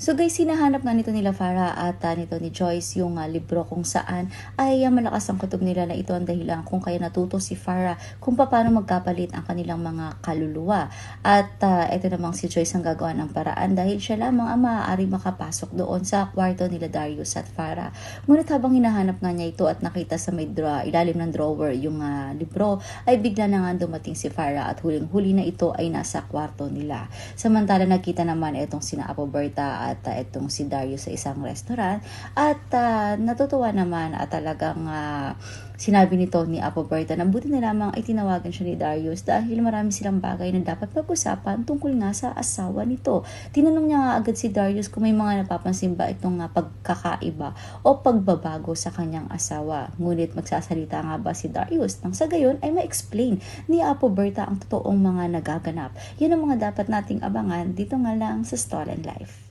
So guys, sinahanap nga nito nila Farah at ah, nito ni Joyce yung ah, libro kung saan ay ah, malakas ang kutob nila na ito ang dahilan kung kaya natuto si Farah kung paano magkapalit ang kanilang mga kaluluwa. At ah, ito namang si Joyce ang gagawa ng paraan dahil siya lamang ang maaari makapasok doon sa kwarto nila Darius at Farah. Ngunit habang hinahanap nga niya ito at nakita sa may draw, ilalim ng drawer yung ah, libro, ay bigla na nga dumating si Farah at huling-huli na ito ay nasa kwarto nila. Samantala nakita naman itong sina Apo Berta at uh, itong si Darius sa isang restaurant at uh, natutuwa naman at talagang uh, sinabi ni Apo Berta na buti na lamang ay tinawagan siya ni Darius dahil marami silang bagay na dapat pag-usapan tungkol nga sa asawa nito. Tinanong niya nga agad si Darius kung may mga napapansin ba itong uh, pagkakaiba o pagbabago sa kanyang asawa. Ngunit magsasalita nga ba si Darius nang sa gayon ay ma-explain ni Apo Berta ang totoong mga nagaganap. Yan ang mga dapat nating abangan dito nga lang sa Stolen Life.